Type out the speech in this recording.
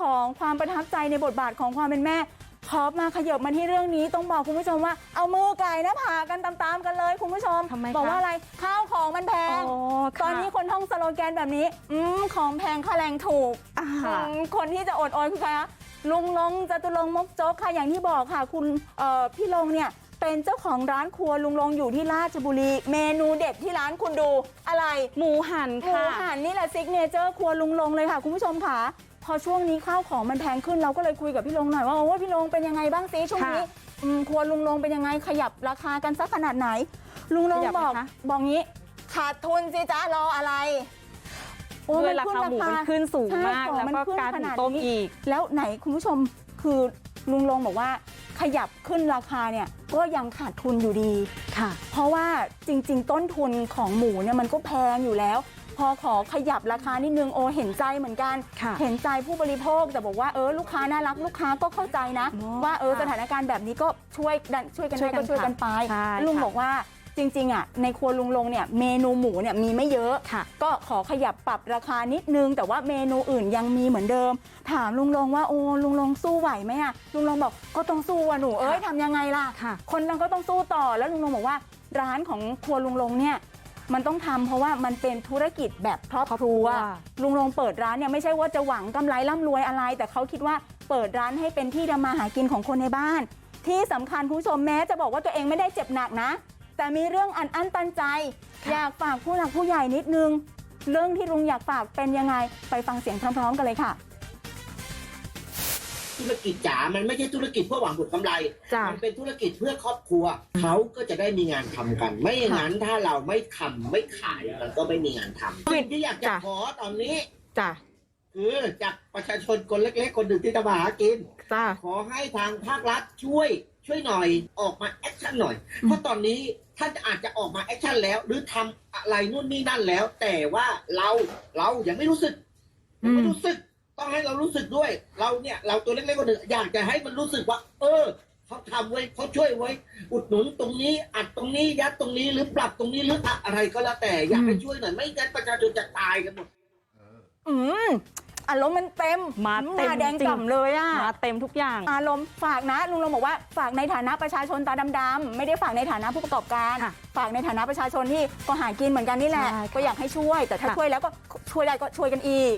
ของความประทับใจในบทบาทของความเป็นแม่ขอมาขยบมาที่เรื่องนี้ต้องบอกคุณผู้ชมว่าเอามือไก่หนะผากันตามๆกันเลยคุณผู้ชมทำไมคะบอกว่าอะไรข้าวของมันแพงอ๋อตอนนี้คนท่องสโลแกนแบบนี้ อืมของแพงค่าแรงถูกอ่า อืมคนที่จะอดโอยคือใครคะลุงลงจตุรงค์มกจกค่ะอย่างที่บอกค่ะคุณเอ่อพี่ลงเนี่ยเป็นเจ้าของร้านครัวลุงลงอยู่ที่ราชบุรี เมนูเด็ดที่ร้านคุณดูอะไร หมูหันหมูค่ะ หันนี่แหละซิกเนเจอร์ครัวลุงลงเลยค่ะ คุณผู้ชมค่ะ พอช่วงนี้ข้าวของมันแพงขึ้นเราก็เลยคุยกับพี่ลงหน่อยว่าโอ้ยพี่ลงเป็นยังไงบ้างซิช่วงนี้ค่ะอืมครัวลุงลงเป็นยังไงขยับราคากันสักขนาดไหน ลุงลงขยับไหมบอกคะ บอกงี้ ขาดทุนสิจ้ารออะไรโอ้ด้วยมันราขึ้นคาหมูมันขึ้นสูงใช่มากของแล้วมันก็ขึ้นการขหุงนาดต้มนี้ อีก แล้วไหนคุณผู้ชมคือลุงลงบอกว่าขยับขึ้นราคาเนี่ยก็ยังขาดทุนอยู่ดี ค่ะ เพราะว่าจริง ๆ ต้นทุนของหมูเนี่ยมันก็แพงอยู่แล้ว พอขอขยับราคานิดนึงโอเห็นใจเหมือนกันค่ะเห็นใจผู้บริโภคแต่บอกว่าเออลูกค้าน่ารักลูกค้าก็เข้าใจนะอ๋อว่าเออค่ะสถานการณ์แบบนี้ก็ช่วยกันช่วยกันช่ได้วยกันก็ช่วยกันไปใช่ลุงค่ะบอกว่าจริงๆอะในครัวลุงลงเนี่ยเมนูหมูเนี่ยมีไม่เยอะค่ะก็ขอขยับปรับราคานิดนึง แต่ว่าเมนูอื่นยังมีเหมือนเดิม ถามลุงลงว่าโอ้ลุงลงสู้ไหวไหมอะลุงลงบอกก็ต้องสู้อะหนูเอ้ยทำยังไงล่ะค่ะ คนเราก็ต้องสู้ต่อแล้วลุงลงบอกว่าร้านของครัวลุงลงเนี่ย มันต้องทำเพราะว่ามันเป็นธุรกิจแบบครอบครัวครอบครัว ลุงลงเปิดร้านเนี่ยไม่ใช่ว่าจะหวังกำไรร่ำรวยอะไร แต่เขาคิดว่าเปิดร้านให้เป็นที่ทำมาหากินของคนในบ้าน ที่สำคัญคุณผู้ชมแม้จะบอกว่าตัวเองไม่ได้เจ็บหนักนะ แต่มีเรื่องอันอั้นตันใจ อยากฝากผู้หลักผู้ใหญ่นิดนึง เรื่องที่ลุงอยากฝากเป็นยังไงไปฟังเสียงพร้อม ๆ กันเลยค่ะ ธุรกิจจ๋ามันไม่ใช่ธุรกิจเพื่อหวังผลกำไร จ้ะ มันเป็นธุรกิจเพื่อครอบครัว เขาก็จะได้มีงานทำกัน ไม่อย่างนั้นถ้าเราไม่ทำไม่ขายมันก็ไม่มีงานทำสิ่งที่อยากจะจ้ะ ขอตอนนี้ จ้ะคือจากประชาชนคนเล็กๆ คนหนึ่งที่จะมาหากิน จ้ะ ขอให้ทางภาครัฐช่วยช่วยหน่อยออกมาแอคชั่นหน่อยเพราะตอนนี้ท่านอาจจะออกมาแอคชั่นแล้ว หรือทำอะไรนู่นนี่นั่นแล้ว แต่ว่าเราเรายังไม่รู้สึกยังไม่รู้สึก ต้องให้เรารู้สึกด้วย เราเนี่ย เราตัวเล็กๆคนหนึ่งอยากจะให้มันรู้สึกว่า เออเขาทำไว้เขาช่วยไว้ อุดหนุนตรงนี้ อัดตรงนี้ยัดตรงนี้หรือปรับตรงนี้หรืออะไรก็แล้วแต่อยากให้ช่วยหน่อยไม่งั้นประชาชนจะตายกันหมด อืมอารมณ์มันเต็มมาเต็มหน้แดงจริงก่ำเลยอะมาเต็มทุกอย่าง อารมณ์ฝากนะลุงลงบอกว่าฝากในฐานะประชาชนตาดำๆไม่ได้ฝากในฐานะผู้ประกอบการ ค่ะฝากในฐานะประชาชนที่ก็หากินเหมือนกันนี่แหละ ใช่ค่ะก็อยากให้ช่วย แต่ถ้าค่ะ ช่วยแล้วก็ช่วยได้ก็ช่วยกันอีก